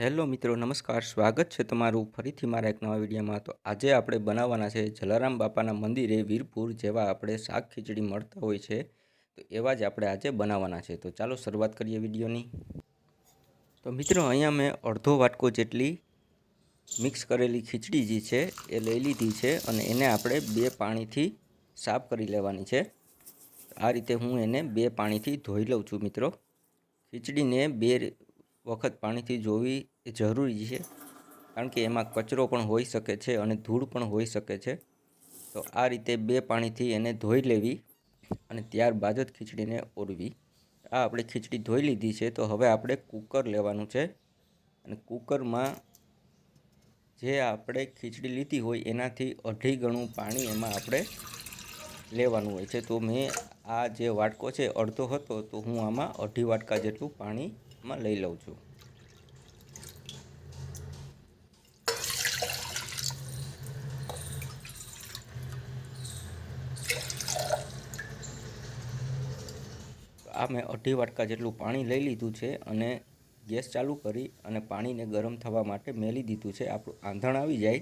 Hello મિત્રો, નમસ્કાર. સ્વાગત છે તમારું ફરીથી મારા એક નવા વિડીયોમાં. તો આજે આપણે બનાવવાના છે જલારામ બાપાના મંદિરે વીરપુર જેવા આપણે શાક ખીચડી મળતા હોય છે. તો એવા જ આપણે આજે બનાવવાના છે. તો ચાલો શરૂઆત કરીએ વિડીયોની. તો મિત્રો, અહીંયા મેં અડધો વાટકો જેટલી મિક્સ કરેલી ખીચડી જે છે એ લઈ લીધી છે અને એને આપણે બે પાણીથી સાફ કરી લેવાની છે. આ રીતે હું એને બે પાણીથી ધોઈ લઉં છું મિત્રો. ખીચડીને બે વખત પાણીથી જોવી એ જરૂરી છે, કારણ કે એમાં કચરો પણ હોઈ શકે છે અને ધૂળ પણ હોઈ શકે છે. તો આ રીતે બે પાણીથી એને ધોઈ લેવી અને ત્યારબાદ જ ખીચડીને ઓરવી. આ આપણે ખીચડી ધોઈ લીધી છે, તો હવે આપણે કુકર લેવાનું છે. અને કુકરમાં જે આપણે ખીચડી લીધી હોય એનાથી અઢી ગણું પાણી એમાં આપણે લેવાનું હોય છે. તો મેં આ જે વાટકો છે, અડધો હતો, તો હું આમાં અઢી વાટકા જેટલું પાણીમાં લઈ લઉં છું. મેં અઢી વાટકા જેટલું પાણી લઈ લીધું છે અને ગેસ ચાલુ કરી અને પાણીને ગરમ થવા માટે મેલી દીધું છે. આપણું આંધણ આવી જાય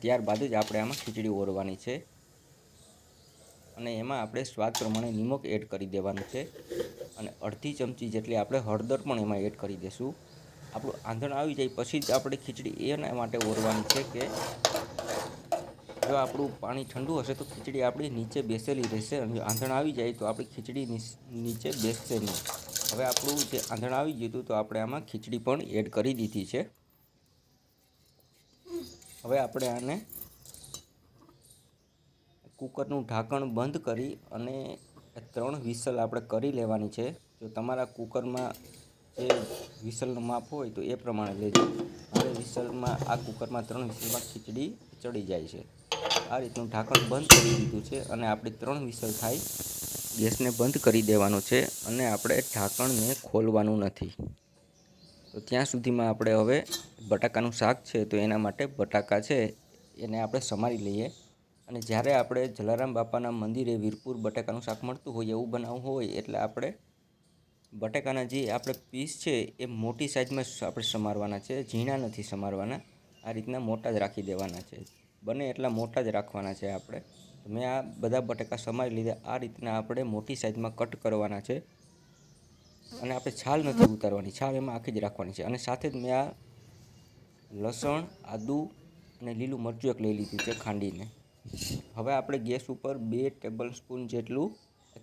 ત્યારબાદ જ આપણે આમાં ખીચડી ઓરવાની છે. અને એમાં આપણે સ્વાદ પ્રમાણે નિમક એડ કરી દેવાનું છે અને અડધી ચમચી જેટલી આપણે હળદર પણ એમાં એડ કરી દઈશું આપણું આંધણ આવી જાય પછી જ આપણે ખીચડી એના માટે ઓરવાની છે કે જો આપણું પાણી ઠંડુ હશે તો ખીચડી આપણી નીચે બેસેલી રહેશે અને જો આંધણ આવી જાય તો આપણી ખીચડી નીચે બેસશે નહીં. હવે આપણું જે આંધણ આવી ગયું તો આપણે આમાં ખીચડી પણ એડ કરી દીધી છે. હવે આપણે આને કુકરનું ઢાંકણ બંધ કરી અને ત્રણ વિસલ આપણે કરી લેવાની છે. જો તમારા કુકરમાં જે વિસલનું માપ હોય તો એ પ્રમાણે લેજો. મારે વિસલમાં, આ કુકરમાં ત્રણ વિસલમાં ખીચડી ચડી જાય છે. આ રીતનું ઢાંકણ બંધ કરી દીધું છે અને આપણે ત્રણ વિસલ થાય ગેસને બંધ કરી દેવાનો છે અને આપણે ઢાંકણને ખોલવાનું નથી. તો ત્યાં સુધીમાં આપણે હવે બટાકાનું શાક છે તો એના માટે બટાકા છે એને આપણે સમારી લઈએ. અને જ્યારે આપણે જલારામ બાપાના મંદિરે વીરપુર બટાકાનું શાક મળતું હોય એવું બનાવવું હોય એટલે આપણે બટાકાના જે આપણે પીસ છે એ મોટી સાઇઝમાં આપણે સમારવાના છે, ઝીણા નથી સમારવાના. આ રીતના મોટા જ રાખી દેવાના છે. બને એટલા મોટા જ રાખવાના છે આપણે. મેં આ બધા બટાકા સમારી લીધા. આ રીતના આપણે મોટી સાઇઝમાં કટ કરવાના છે. અને આપણે છાલ નથી ઉતારવાની. છાલ એમાં આખી જ રાખવાની છે. અને સાથે જ મેં આ લસણ, આદું અને લીલું મરચું એક લઈ લીધું છે ખાંડીને. હવે આપણે ગેસ ઉપર બે ટેબલ સ્પૂન જેટલું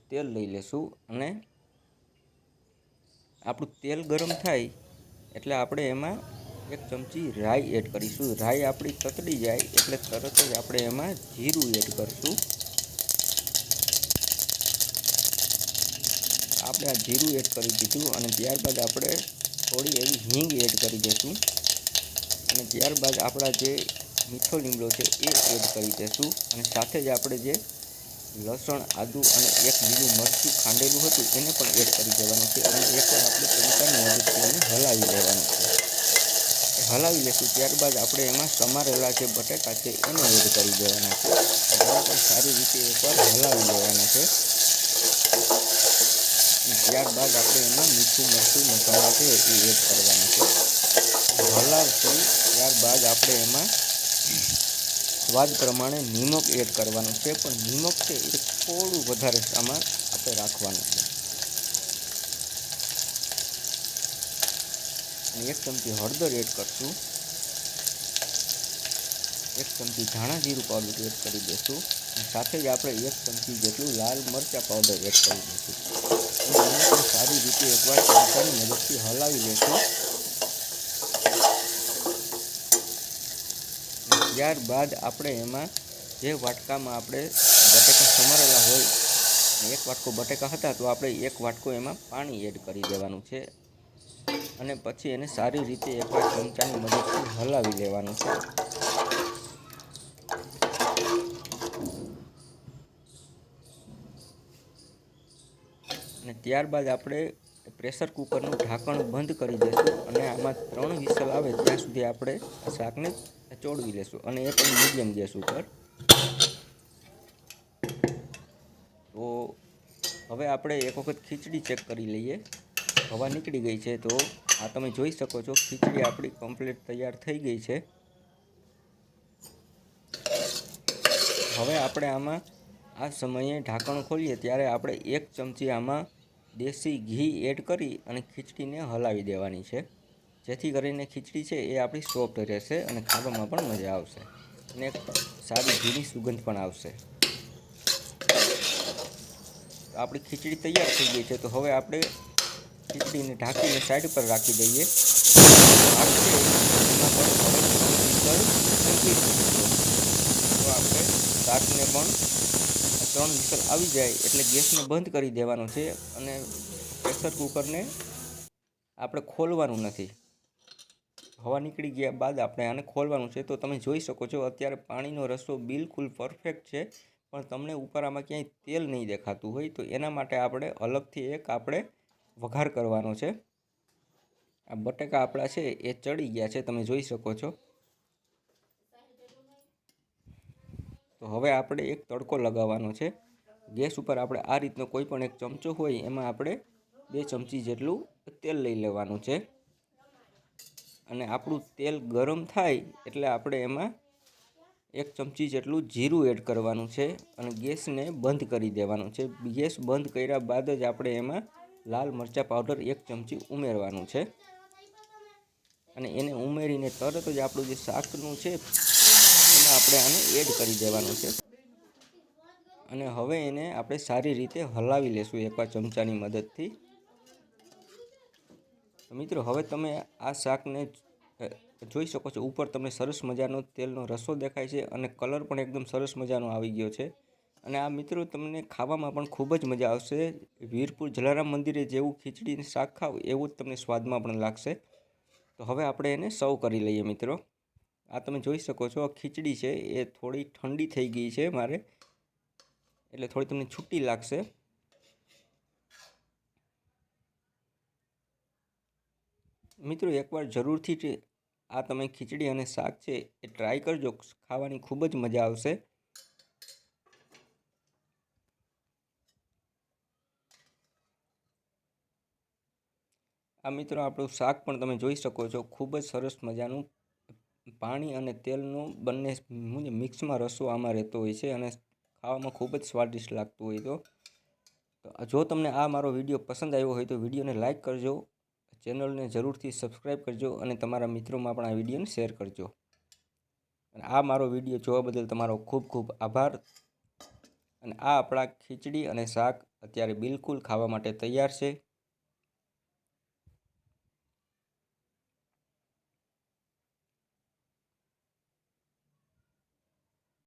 તેલ લઈ લેશું અને આપણું તેલ ગરમ થાય એટલે આપણે એમાં એક ચમચી રાઈ એડ કરીશું. રાઈ આપણી તતડી જાય એટલે તરત જ આપણે એમાં જીરું એડ કરીશું. આપણે આ જીરું એડ કરી દીધું અને ત્યારબાદ આપણે થોડી એવી હિંગ એડ કરી દઈશું. અને ત્યારબાદ આપણા જે મીઠો લીમડો છે એ એડ કરી દઈશું. અને સાથે જ આપણે જે લસણ, આદું અને એક લીલું મરચું ખાંડેલું હતું એને પણ એડ કરી દેવાનું છે. અને એકવાર આપણે ચમચાની મદદથી હલાવી લેવાનું છે. હલાવી લઈશું. ત્યારબાદ આપણે એમાં સમારેલા જે બટાકા છે, એને એડ કરી દેવાના છે. બરાબર સારી રીતે એકવાર હલાવી લેવાના છે. ત્યારબાદ આપણે એમાં મીઠું, મરચું, મસાલા છે એ એડ કરવાના છે. હલાવશું. ત્યારબાદ આપણે એમાં સ્વાદ પ્રમાણે નિમક એડ કરવાનું છે. પણ નિમક છે એ થોડું વધારે આમાં આપણે રાખવાનું છે. એક ચમચી હળદર એડ કરશું. એક ચમચી ધાણા જીરું પાવડર એડ કરી દઈશું. સાથે જ આપણે એક ચમચી જેટલું લાલ મરચાં પાવડર એડ કરી દઈશું. સારી રીતે એકવાર ચમચાની મદદથી હલાવી દઈશું ત્યારબાદ આપણે એમાં જે વાટકામાં આપણે બટેકા સમારેલા હોય, એક વાટકો બટેકા હતા, તો આપણે એક વાટકો એમાં પાણી એડ કરી દેવાનું છે. અને પછી એને સારી રીતે એકવાર ચમચાની મદદથી હલાવી લેવાનું છે. અને ત્યારબાદ આપણે પ્રેશર કુકરનું ઢાંકણ બંધ કરી દઈશું અને આમાં ત્રણ વિસલ આવે ત્યાં સુધી આપણે શાકને ચોળવી લેશું અને એ પણ મીડિયમ ગેસ ઉપર. તો હવે આપણે એક વખત ખીચડી ચેક કરી લઈએ. હવા નીકળી ગઈ છે તો આ તમે જોઈ શકો છો, ખીચડી આપણી કમ્પ્લીટ તૈયાર થઈ ગઈ છે. હવે આપણે આમાં આ સમયે ઢાંકણ ખોલીએ, ત્યારે આપણે એક ચમચી આમાં દેશી ઘી એડ કરી અને ખીચડીને હલાવી દેવાની છે. જેથી કરીને ખીચડી છે એ આપણી સોફ્ટ રહેશે અને ખાવામાં પણ મજા આવશે અને સારી ઘીની સુગંધ પણ આવશે. આપણી ખીચડી તૈયાર થઈ ગઈ છે, તો હવે આપણે ખીચડીને ઢાંકીને સાઈડ પર રાખી દઈએ. તો આપણે શાકને પણ ત્રણ વિસલ આવી જાય એટલે ગેસને બંધ કરી દેવાનો છે અને પ્રેશર કુકરને આપણે ખોલવાનું નથી હવા નીકળી ગયા બાદ આપણે આને ખોલવાનું છે તો તમે જોઈ શકો છો અત્યારે પાણીનો રસ્તો બિલકુલ પરફેક્ટ છે, પણ તમને ઉપર આમાં ક્યાંય તેલ નહીં દેખાતું હોય તો એના માટે આપણે અલગથી એક આપણે વઘાર કરવાનો છે. આ બટેકા આપણા છે, એ ચડી ગયા છે, તમે જોઈ શકો છો. તો હવે આપણે એક તડકો લગાવવાનો છે. ગેસ ઉપર આપણે આ રીતનો કોઈ પણ એક ચમચો હોય, એમાં આપણે બે ચમચી જેટલું તેલ લઈ લેવાનું છે. અને આપણું તેલ ગરમ થાય, એટલે આપણે એમાં એક ચમચી જેટલું જીરું એડ કરવાનું છે અને ગેસને બંધ કરી દેવાનું છે. ગેસ બંધ કર્યા બાદ જ આપણે એમાં લાલ મરચાં પાવડર એક ચમચી ઉમેરવાનું છે. અને એને ઉમેરીને તરત જ આપણું જે શાકનું છે, એમાં આપણે આને એડ કરી દેવાનું છે. અને હવે એને આપણે સારી રીતે હલાવી લેશું એકવાર ચમચાની મદદથી. મિત્રો, હવે તમે આ શાકને જોઈ શકો છો. ઉપર તમને સરસ મજાનો તેલનો રસો દેખાય છે અને કલર પણ એકદમ સરસ મજાનો આવી ગયો છે. અને આ મિત્રો તમને ખાવામાં પણ ખૂબ જ મજા આવશે. વીરપુર જલારામ મંદિરે જેવું ખીચડીને શાક ખાવ એવું જ તમને સ્વાદમાં પણ લાગશે. તો હવે આપણે એને સર્વ કરી લઈએ મિત્રો. આ તમે જોઈ શકો છો, આ ખીચડી છે, એ થોડી ઠંડી થઈ ગઈ છે મારે. એટલે થોડી તમને છૂટી લાગશે. મિત્રો એકવાર જરૂરથી આ તમે ખીચડી અને શાક છે, એ ટ્રાય કરજો. ખાવાની ખૂબ જ મજા આવશે. આ મિત્રો આપણું શાક પણ તમે જોઈ શકો છો. ખૂબ જ સરસ મજાનું પાણી અને તેલનું બંને મિક્સમાં રસો આમાં રહેતો હોય છે અને ખાવામાં ખૂબ જ સ્વાદિષ્ટ લાગતું હોય તો. તો જો તમને આ મારો વીડિયો પસંદ આવ્યો હોય તો વિડીયોને લાઇક કરજો, ચેનલને જરૂરથી સબસ્ક્રાઈબ કરજો અને તમારા મિત્રોમાં પણ આ વિડીયોને શેર કરજો. અને આ મારો વીડિયો જોવા બદલ તમારો ખૂબ ખૂબ આભાર. અને આ આપણા ખીચડી અને શાક અત્યારે બિલકુલ ખાવા માટે તૈયાર છે.